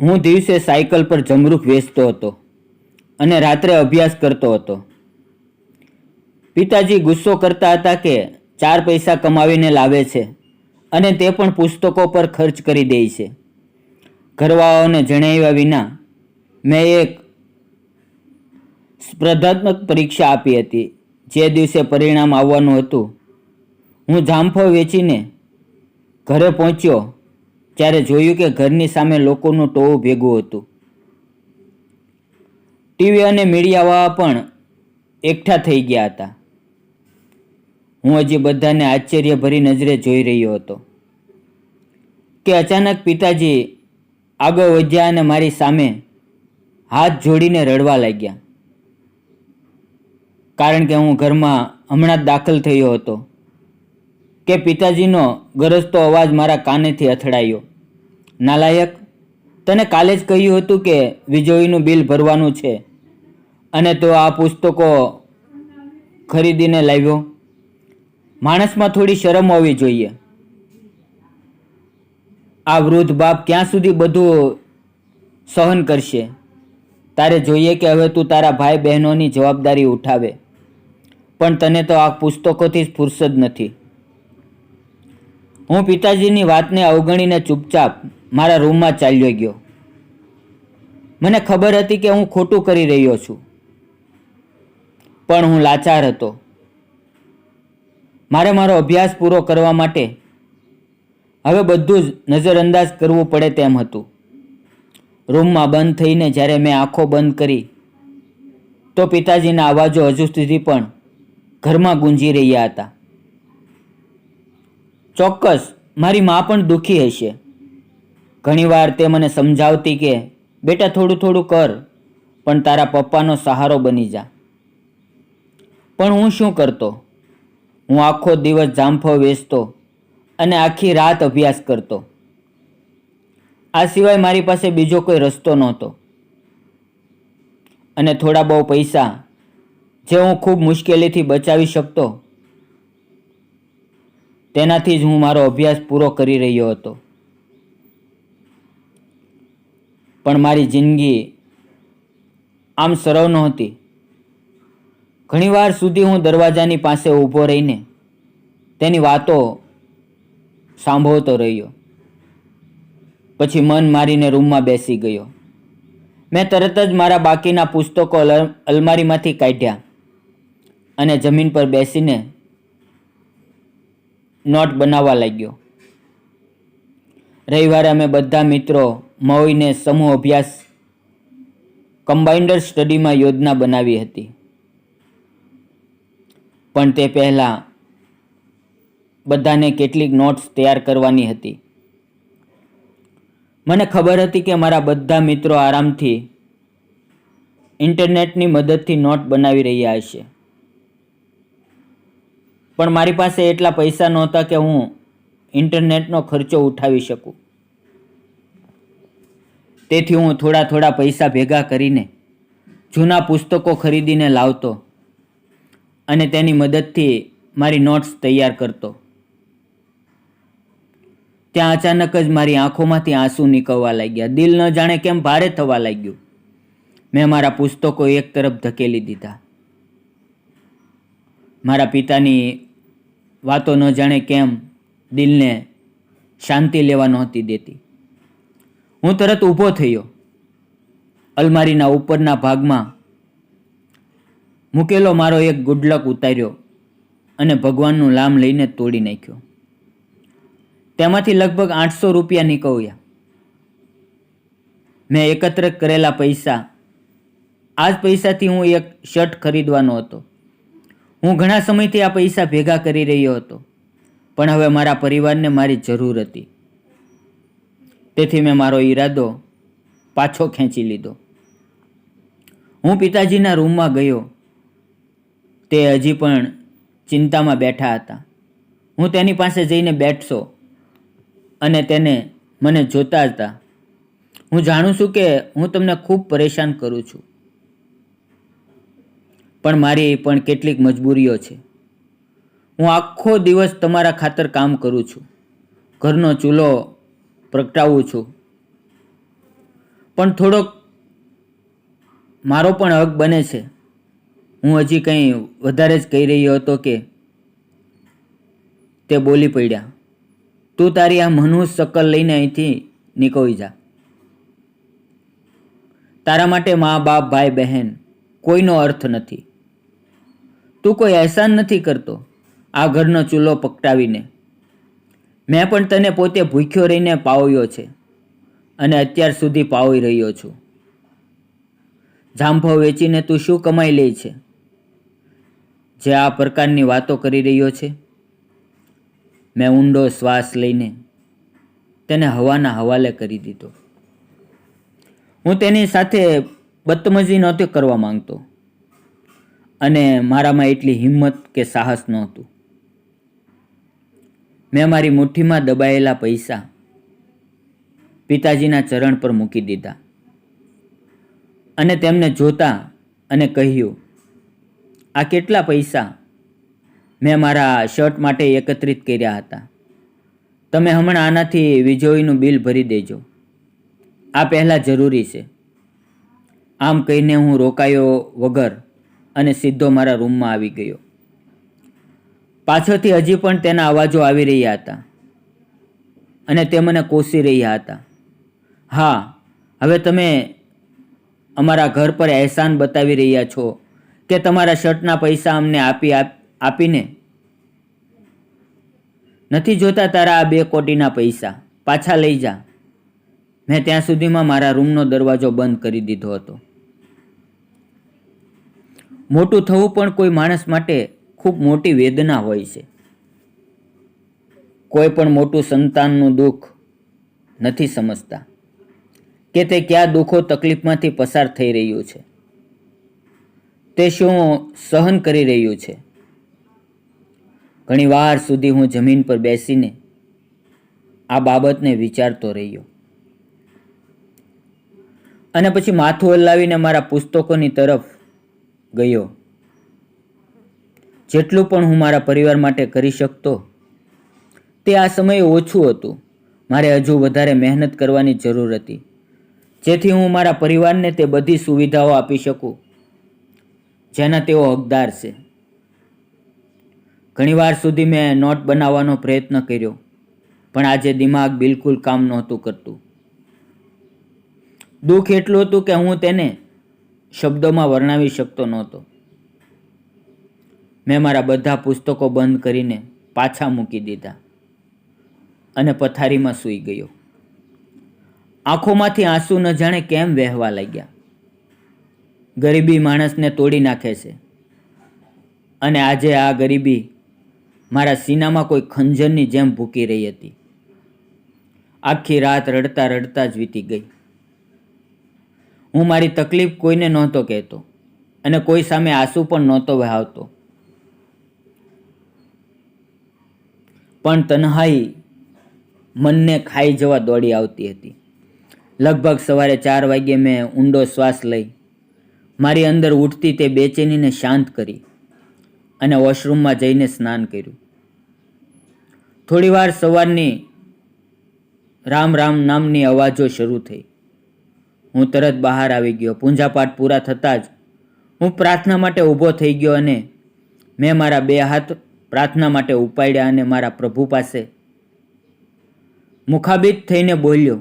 હું દિવસે સાયકલ પર જમરૂખ વેચતો હતો અને રાત્રે અભ્યાસ કરતો હતો. પિતાજી ગુસ્સો કરતા હતા કે ચાર પૈસા કમાવીને લાવે છે અને તે પણ પુસ્તકો પર ખર્ચ કરી દે છે. ઘરવાળાઓને જણાવ્યા વિના મેં એક સ્પર્ધાત્મક પરીક્ષા આપી હતી. જે દિવસે પરિણામ આવવાનું હતું. હું જામફળ વેચીને ઘરે પહોંચ્યો ત્યારે જોયું કે ઘરની સામે લોકોનું ટોળું ભેગું હતું. ટીવી અને મીડિયાવાળા પણ એકઠા થઈ ગયા હતા. હું હજી બધાને આશ્ચર્યભરી નજરે જોઈ રહ્યો હતો કે અચાનક પિતાજી આગળ વધ્યા અને મારી સામે હાથ જોડીને રડવા લાગ્યા. કારણ કે હું ઘરમાં હમણાં જ દાખલ થયો હતો. કે પિતાજીનો ગરજતો અવાજ મારા કાનેથી અથડાયો. નાલાયક, તને કાલે જ કહ્યું હતું કે વીજળીનું બિલ ભરવાનું છે અને તો આ પુસ્તકો ખરીદીને લાવ્યો. માણસમાં થોડી શરમ હોવી જોઈએ. આ વૃદ્ધ બાપ ક્યાં સુધી બધું સહન કરશે? તારે જોઈએ કે હવે તું તારા ભાઈ બહેનોની જવાબદારી ઉઠાવે. પણ તને તો આ પુસ્તકોથી જ ફુરસદ નથી. હું પિતાજીની વાતને અવગણીને ચૂપચાપ મારા રૂમમાં ચાલ્યો ગયો. મને ખબર હતી કે હું ખોટું કરી રહ્યો છું. પણ હું લાચાર હતો. મારે મારો અભ્યાસ પૂરો કરવા માટે હવે બધું જ નજરઅંદાજ કરવું પડે તેમ હતું. રૂમમાં બંધ થઈને જ્યારે મેં આંખો બંધ કરી, તો પિતાજીના અવાજો હજુ સુધી પણ ઘરમાં ગુંજી રહ્યા હતા. ચોક્કસ, મારી મા પણ દુઃખી હશે. ઘણીવાર તે મને સમજાવતી કે, બેટા, થોડું થોડું કર, પણ તારા પપ્પાનો સહારો બની જા. પણ હું શું કરતો? હું આખો દિવસ જામફળ વેચતો અને આખી રાત અભ્યાસ કરતો. આ સિવાય મારી પાસે બીજો કોઈ રસ્તો નહોતો. અને થોડા બહુ પૈસા, જે હું ખૂબ મુશ્કેલીથી બચાવી શકતો તેનાથી જ હું મારો અભ્યાસ પૂરો કરી રહ્યો હતો. પણ મારી જિંદગી આમ સરળ નહોતી. ઘણીવાર સુધી હું દરવાજાની પાસે ઊભો રહીને તેની વાતો સાંભળતો રહ્યો. પછી મન મારીને રૂમમાં બેસી ગયો. મેં તરત જ મારા બાકીના પુસ્તકો અલમારીમાંથી કાઢ્યા અને જમીન પર બેસીને નોટ બનાવવા લાગ્યો. રવિવારે અમે બધા મિત્રો મળીને સમૂહ અભ્યાસ કમ્બાઇન્ડર સ્ટડીમાં યોજના બનાવી હતી. પણ તે પહેલાં બધાને કેટલીક નોટ્સ તૈયાર કરવાની હતી. મને ખબર હતી કે મારા બધા મિત્રો આરામથી ઇન્ટરનેટની મદદથી નોટ બનાવી રહ્યા હશે. પણ મારી પાસે એટલા પૈસા નહોતા કે હું ઇન્ટરનેટનો ખર્ચો ઉઠાવી શકું. તેથી હું થોડા થોડા પૈસા ભેગા કરીને જૂના પુસ્તકો ખરીદીને લાવતો અને તેની મદદથી મારી નોટ્સ તૈયાર કરતો. ત્યાં અચાનક જ મારી આંખોમાંથી આંસુ નીકળવા લાગ્યા. દિલ ન જાણે કેમ ભારે થવા લાગ્યું. મેં મારા પુસ્તકો એક તરફ ધકેલી દીધા. મારા પિતાની વાતો ન જાણે કેમ દિલને શાંતિ લેવા નહોતી દેતી. હું તરત ઊભો થયો. અલમારીના ઉપરના ભાગમાં મૂકેલો મારો એક ગુડલક ઉતાર્યો અને ભગવાનનું લામ લઈને તોડી નાખ્યો. તેમાંથી લગભગ આઠસો રૂપિયા નીકળ્યા. મેં એકત્ર કરેલા પૈસા આ જ પૈસાથી હું એક શર્ટ ખરીદવાનો હતો. હું ઘણા સમયથી આ પૈસા ભેગા કરી રહ્યો હતો, પણ હવે મારા પરિવારને મારી જરૂર હતી. તેથી મેં મારો ઈરાદો પાછો ખેંચી લીધો. હું પિતાજીના રૂમમાં ગયો. તે હજી પણ ચિંતામાં બેઠા હતા. હું તેની પાસે જઈને બેઠશો અને તેને મને જોતા હતા. હું જાણું છું કે હું તમને ખૂબ પરેશાન કરું છું. પણ મારી પણ કેટલીક મજબૂરીઓ છે. હું આખો દિવસ તમારા ખાતર કામ કરું છું. ઘરનો ચૂલો પ્રગટાવું છું. પણ થોડોક મારો પણ હક બને છે. હું હજી કંઈ વધારે જ કહી રહ્યો હતો કે તે બોલી પડ્યા. તું તારી આ મનુષ શકલ લઈને અહીંથી નીકળી જા. તારા માટે મા બાપ, ભાઈ, બહેન, કોઈનો અર્થ નથી. તું કોઈ અહેસાન નથી કરતો, આ ઘરનો ચૂલો પકટાવીને મેં પણ તને પોતે ભૂખ્યો રહીને પાવ્યો છે અને અત્યાર સુધી પાવી રહ્યો છું. જામફળ વેચીને તું શું કમાઈ લે છે? જે આ પ્રકારની વાતો કરી રહ્યો છે? મેં ઊંડો શ્વાસ લઈને તેને હવાના હવાલે કરી દીધો. હું તેની સાથે બદતમજી નહોતી કરવા માંગતો. અને મારામાં એટલી હિંમત કે સાહસ નહોતું. મેં મારી મુઠ્ઠીમાં દબાયેલા પૈસા પિતાજીના ચરણ પર મૂકી દીધા અને તેમને જોતા અને કહ્યું, આ કેટલા પૈસા મેં મારા શર્ટ માટે એકત્રિત કર્યા હતા. તમે હમણાં આનાથી વીજળીનું બિલ ભરી દેજો. આ પહેલાં જરૂરી છે. આમ કહીને હું રોકાયો વગર અને સીધો મારા રૂમમાં આવી ગયો. પાછળથી હજી પણ તેના અવાજો આવી રહ્યા હતા અને તે મને કોસી રહ્યા હતા. હા, હવે તમે અમારા ઘર પર અહેસાન બતાવી રહ્યા છો કે તમારા શર્ટના પૈસા અમને આપી આપીને? નથી જોતા તારા આ બે કોટીના પૈસા. પાછા લઈ જા. મેં ત્યાં સુધીમાં મારા રૂમનો દરવાજો બંધ કરી દીધો હતો. મોટું થવું પણ કોઈ માણસ માટે ખૂબ મોટી વેદના હોય છે. કોઈ પણ મોટું સંતાનનું દુઃખ નથી સમજતા. કે તે કયા દુઃખો તકલીફમાંથી પસાર થઈ રહ્યું છે. તે શું સહન કરી રહ્યું છે. ઘણી વાર સુધી હું જમીન પર બેસીને આ બાબતને વિચારતો રહ્યો. અને પછી માથું હલાવીને મારા પુસ્તકોની તરફ ગયો. જેટલું પણ હું મારા પરિવાર માટે કરી શકતો, તે આ સમયે ઓછું હતું. મારે હજુ વધારે મહેનત કરવાની જરૂર હતી. જેથી હું મારા પરિવારને તે બધી સુવિધાઓ આપી શકું, જેના તેઓ હકદાર છે. ઘણીવાર સુધી મેં નોટ બનાવવાનો પ્રયત્ન કર્યો, પણ આજે દિમાગ બિલકુલ કામ નહોતું કરતું. દુઃખ એટલું હતું કે હું તેને શબ્દોમાં વર્ણવી શકતો નહોતો. મેં મારા બધા પુસ્તકો બંધ કરીને પાછા મૂકી દીધા અને પથારીમાં સૂઈ ગયો. આંખોમાંથી આંસુ ન જાણે કેમ વહેવા લાગ્યા. ગરીબી માણસને તોડી નાખે છે. અને આજે આ ગરીબી મારા સીનામાં કોઈ ખંજરની જેમ ભૂકી રહી હતી. આખી રાત રડતા રડતા જ વીતી ગઈ. હું મારી તકલીફ કોઈને નહોતો કહેતો અને કોઈ સામે આંસુ પણ નહોતો વહાવતો. પણ તન્હાઈ મનને ખાઈ જવા દોડી આવતી હતી. લગભગ સવારે ચાર વાગ્યે મેં ઊંડો શ્વાસ લઈ મારી અંદર ઉઠતી તે બેચેનીને શાંત કરી અને વોશરૂમમાં જઈને સ્નાન કર્યું. થોડીવાર સવારની રામ રામ નામની અવાજો શરૂ થઈ. હું તરત બહાર આવી ગયો. પૂંજાપાઠ પૂરા થતાં જ હું પ્રાર્થના માટે ઊભો થઈ ગયો અને મેં મારા બે હાથ પ્રાર્થના માટે ઉપાડ્યા અને મારા પ્રભુ પાસે મુખાબિત થઈને બોલ્યો,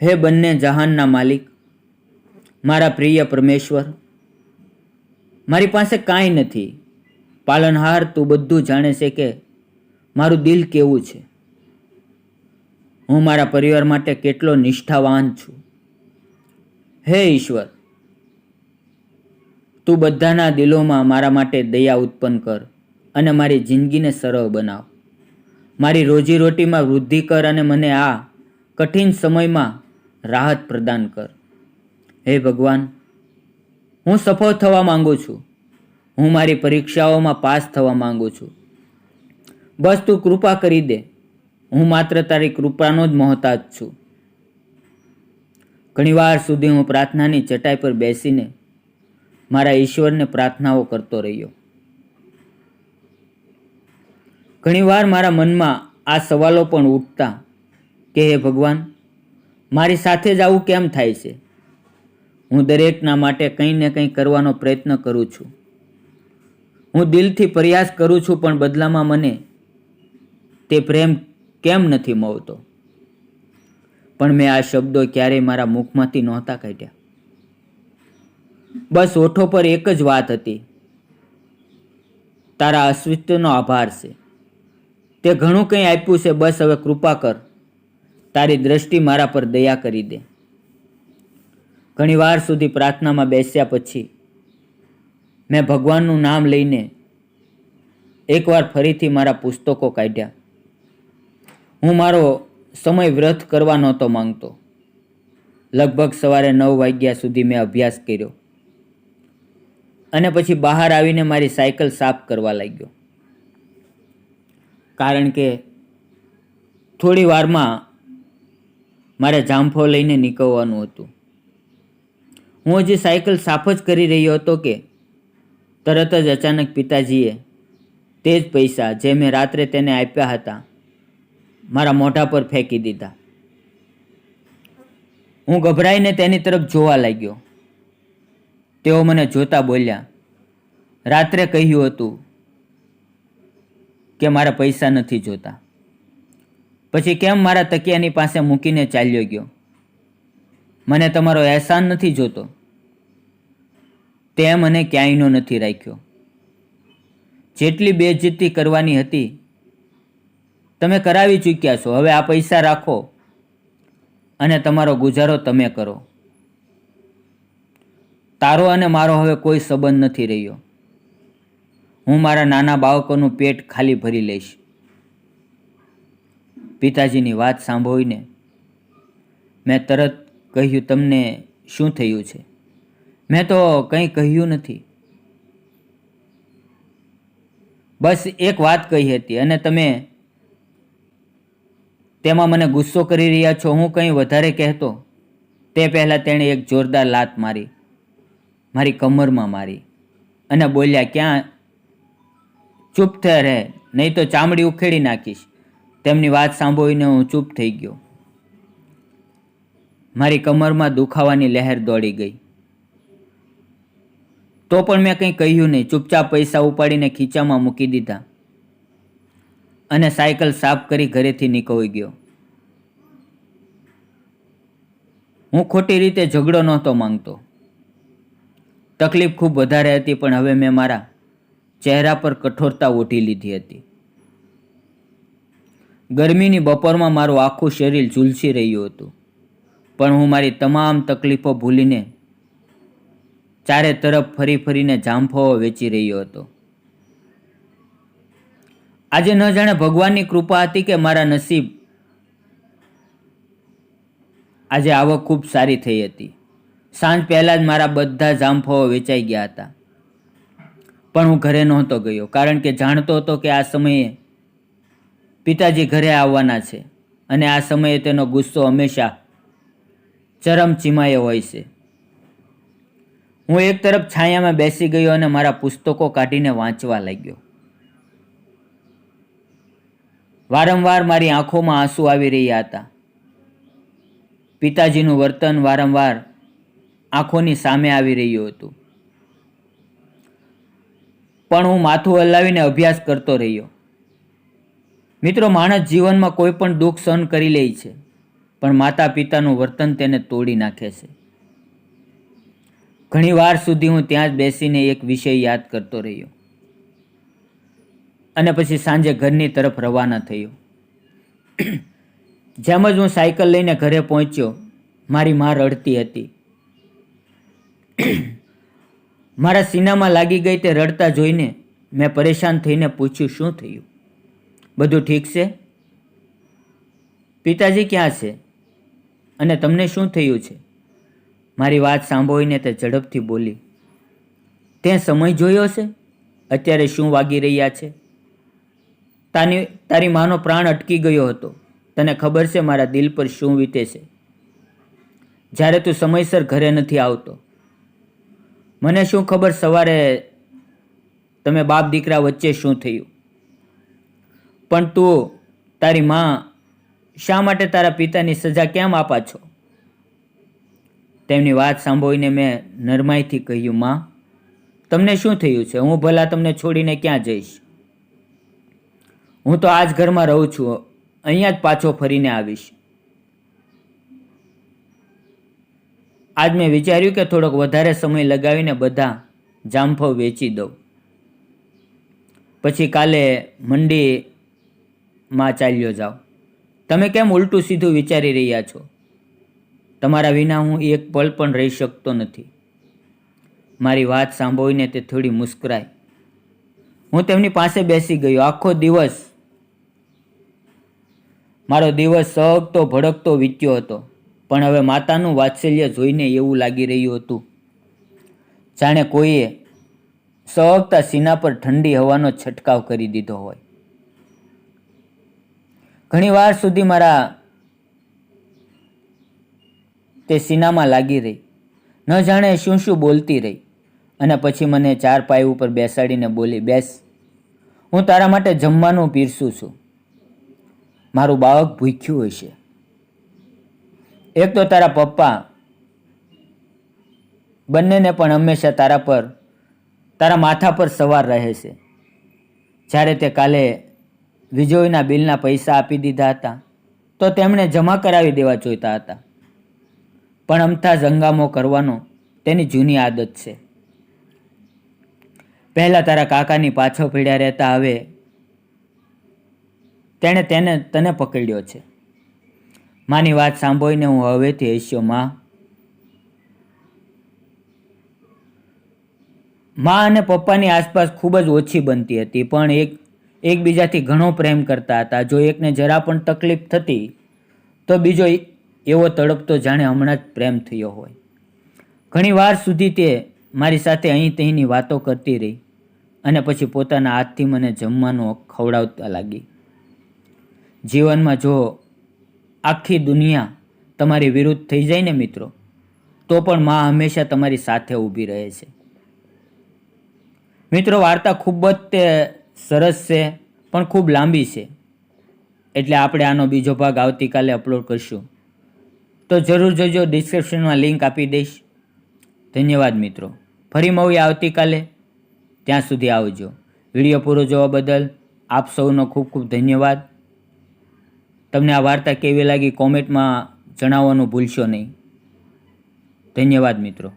હે બંને જહાનના માલિક, મારા પ્રિય પરમેશ્વર, મારી પાસે કાંઈ નથી. પાલનહાર તું બધું જાણે છે કે મારું દિલ કેવું છે. હું મારા પરિવાર માટે કેટલો નિષ્ઠાવાન છું. હે ઈશ્વર, તું બધાના દિલોમાં મારા માટે દયા ઉત્પન્ન કર અને મારી જિંદગીને સરળ બનાવ. મારી રોજીરોટીમાં વૃદ્ધિ કર અને મને આ કઠિન સમયમાં રાહત પ્રદાન કર. હે ભગવાન, હું સફળ થવા માંગુ છું. હું મારી પરીક્ષાઓમાં પાસ થવા માંગુ છું. બસ તું કૃપા કરી દે. હું માત્ર તારી કૃપાનો જ મહતાજ છું. ઘણીવાર સુધી હું પ્રાર્થનાની ચટાઈ પર બેસીને મારા ઈશ્વરને પ્રાર્થનાઓ કરતો રહ્યો. ઘણીવાર મારા મનમાં આ સવાલો પણ ઉઠતા કે, હે ભગવાન, મારી સાથે જ આવું કેમ થાય છે? હું દરેકના માટે કંઈ ને કંઈ કરવાનો પ્રયત્ન કરું છું. હું દિલથી પ્રયાસ કરું છું, પણ બદલામાં મને તે પ્રેમ કેમ નથી મળતો? પણ મેં આ શબ્દો ક્યારેય મારા મુખમાંથી નહોતા કાઢ્યા. બસ ઓઠો પર એક જ વાત હતી. તારા અસ્તિત્વનો આભાર છે. તે ઘણું કંઈ આપ્યું છે, બસ હવે કૃપા કર. તારી દ્રષ્ટિ મારા પર દયા કરી દે. ઘણીવાર સુધી પ્રાર્થનામાં બેસ્યા પછી મેં ભગવાનનું નામ લઈને એકવાર ફરીથી મારા પુસ્તકો કાઢ્યા. હું મારો સમય વ્રત કરવા નહોતો માંગતો. લગભગ સવારે નવ વાગ્યા સુધી મેં અભ્યાસ કર્યો. અને પછી બહાર આવીને મારી સાયકલ સાફ કરવા લાગ્યો. કારણ કે થોડી વારમાં મારે જામફો લઈને નીકળવાનું હતું. હું હજી સાયકલ સાફ જ કરી રહ્યો હતો કે તરત જ અચાનક પિતાજીએ તે જ પૈસા જે મેં રાત્રે તેને આપ્યા હતા મારા મોઢા પર ફેંકી દીધા. હું ગભરાઈને તેની તરફ જોવા લાગ્યો. તેઓ મને જોતા બોલ્યા, રાત્રે કહ્યું હતું કે મારા પૈસા નથી જોતા. પછી કેમ મારા તકિયાની પાસે મૂકીને ચાલ્યો ગયો? મને તમારો અહેસાન નથી જોતો. તે મને ક્યાંયનો નથી રાખ્યો. જેટલી બેઇજ્જતી કરવાની હતી તમે કરાવી ચૂક્યા છો. હવે આ પૈસા રાખો અને તમારો ગુજારો તમે કરો. તારો અને મારો હવે કોઈ સંબંધ નથી રહ્યો. હું મારા નાના બાળકોનું પેટ ખાલી ભરી લઈશ. પિતાજીની વાત સાંભળીને મેં તરત કહ્યું, તમને શું થયું છે? મેં તો કંઈ કહ્યું નથી. બસ એક વાત કહી હતી અને તમે તેમાં મને ગુસ્સો કરી રહ્યા છો, હું કંઈ વધારે કહેતો? તે પહેલાં તેણે એક જોરદાર લાત મારી મારી કમરમાં મારી અને બોલ્યા, ક્યાં? ચૂપ થયા રહે, નહીં તો ચામડી ઉખેડી નાખીશ. તેમની વાત સાંભળીને હું ચૂપ થઈ ગયો. મારી કમરમાં દુખાવાની લહેર દોડી ગઈ. તો પણ મેં કંઈ કહ્યું નહીં. ચૂપચાપ પૈસા ઉપાડીને ખીચામાં મૂકી દીધા. અને સાયકલ સાફ કરી ઘરેથી નીકળી ગયો. હું ખોટી રીતે ઝઘડો નહોતો માંગતો. તકલીફ ખૂબ વધારે હતી, પણ હવે મેં મારા ચહેરા પર કઠોરતા ઓઢી લીધી હતી. ગરમીની બપોરમાં મારું આખું શરીર ઝૂલસી રહ્યું હતું, પણ હું મારી તમામ તકલીફો ભૂલીને ચારે તરફ ફરી ફરીને જામફળો વેચી રહ્યો હતો. આજે ન જાણે ભગવાનની કૃપા હતી કે મારા નસીબ આજે આવક ખૂબ સારી થઈ હતી. સાંજ પહેલાં જ મારા બધા જામફળો વેચાઈ ગયા હતા. પણ હું ઘરે નહોતો ગયો, કારણ કે જાણતો હતો કે આ સમયે પિતાજી ઘરે આવવાના છે અને આ સમયે તેનો ગુસ્સો હંમેશા ચરમચીમાએ હોય છે. હું એક તરફ છાયામાં બેસી ગયો અને મારા પુસ્તકો કાઢીને વાંચવા લાગ્યો. વારંવાર મારી આંખોમાં આંસુ આવી રહ્યા હતા. પિતાજીનું વર્તન વારંવાર આંખોની સામે આવી રહ્યું હતું. પણ હું માથું હલાવીને અભ્યાસ કરતો રહ્યો. મિત્રો, માણસ જીવનમાં કોઈ પણ દુઃખ સહન કરી લે છે, પણ માતા પિતાનું વર્તન તેને તોડી નાખે છે. ઘણી વાર સુધી હું ત્યાં જ બેસીને એક વિષય યાદ કરતો રહ્યો. અને પછી સાંજે ઘરની તરફ રવાના થયો. જેમ જ હું સાયકલ લઈને ઘરે પહોંચ્યો, મારી મા રડતી હતી. મારા સીનામાં લાગી ગઈ તે રડતા જોઈને મેં પરેશાન થઈને પૂછ્યું, શું થયું? બધું ઠીક છે? પિતાજી ક્યાં છે? અને તમને શું થયું છે? મારી વાત સાંભળીને તે ઝડપથી બોલી તે સમય જોયો છે? અત્યારે શું વાગી રહ્યા છે? તાની, તારી માનો પ્રાણ અટકી ગયો હતો. તને ખબર છે મારા દિલ પર શું વીતે છે? જ્યારે તું સમયસર ઘરે નથી આવતો. મને શું ખબર સવારે તમે બાપ દીકરા વચ્ચે શું થયું? પણ તું, તારી માં, શા માટે તારા પિતાની સજા કેમ આપા છો? તેમની વાત સાંભળીને મેં નરમાઈથી કહ્યું, માં, તમને શું થયું છે? હું ભલા તમને છોડીને ક્યાં જઈશ? હું તો આ જ ઘરમાં રહું છું. અહીંયા જ પાછો ફરીને આવીશ. આજ મેં વિચાર્યું કે થોડોક વધારે સમય લગાવીને બધા જામફળ વેચી દઉં. પછી કાલે મંડીમાં ચાલ્યો જાઓ તમે કેમ ઉલટું સીધું વિચારી રહ્યા છો? તમારા વિના હું એક પળ પણ રહી શકતો નથી. મારી વાત સાંભળીને તે થોડી મુસ્કરાઈ. હું તેમની પાસે બેસી ગયો. આખો દિવસ મારો દિવસ સહગતો, ભડકતો વીત્યો હતો. પણ હવે માતાનું વાત્સલ્ય જોઈને એવું લાગી રહ્યું હતું. જાણે કોઈએ સહગતા સીના પર ઠંડી હવાનો છંટકાવ કરી દીધો હોય. ઘણી વાર સુધી મારા તે સીનામાં લાગી રહી. ન જાણે શું શું બોલતી રહી. અને પછી મને ચાર પાય ઉપર બેસાડીને બોલી, બેસ, હું તારા માટે જમવાનું પીરસું છું. મારું બાળક ભૂખ્યું હોય છે. એક તો તારા પપ્પા બંનેને પણ હંમેશા તારા પર, તારા માથા પર સવાર રહે છે. જ્યારે તે કાલે વિજયના બિલના પૈસા આપી દીધા હતા, તો તેમણે જમા કરાવી દેવા જોઈતા હતા. પણ અમથા જંગામો કરવાનો તેની જૂની આદત છે. પહેલાં તારા કાકાની પાછો પીડ્યા રહેતા હવે તેણે તેને, તને પકડ્યો છે. માની વાત સાંભળીને હું હવેથી હસ્યો, માં. મા અને પપ્પાની આસપાસ ખૂબ જ ઓછી બનતી હતી, પણ એક, એકબીજાથી ઘણો પ્રેમ કરતા હતા. જો એકને જરા પણ તકલીફ થતી, તો બીજો એવો તડપતો જાણે હમણાં જ પ્રેમ થયો હોય. ઘણી વાર સુધી તે મારી સાથે અહીં તહીંની વાતો કરતી રહી અને પછી પોતાના હાથથી મને જમવાનું ખવડાવતા લાગી. જીવનમાં જો આખી દુનિયા તમારી વિરુદ્ધ થઈ જાય ને મિત્રો, તો પણ માં હંમેશા તમારી સાથે ઊભી રહે છે. મિત્રો, વાર્તા ખૂબ જ તે સરસ છે, પણ ખૂબ લાંબી છે. એટલે આપણે આનો બીજો ભાગ આવતીકાલે અપલોડ કરશું. તો જરૂર જોજો ડિસ્ક્રિપ્શનમાં લિંક આપી દઈશ. ધન્યવાદ મિત્રો. ફરી મળીએ આવતીકાલે. ત્યાં સુધી આવજો. વીડિયો પૂરો જોવા બદલ આપ સૌનો ખૂબ ખૂબ ધન્યવાદ. તમને આ વાર્તા કેવી લાગી? કોમેન્ટમાં જણાવવાનું ભૂલશો નહીં. ધન્યવાદ મિત્રો.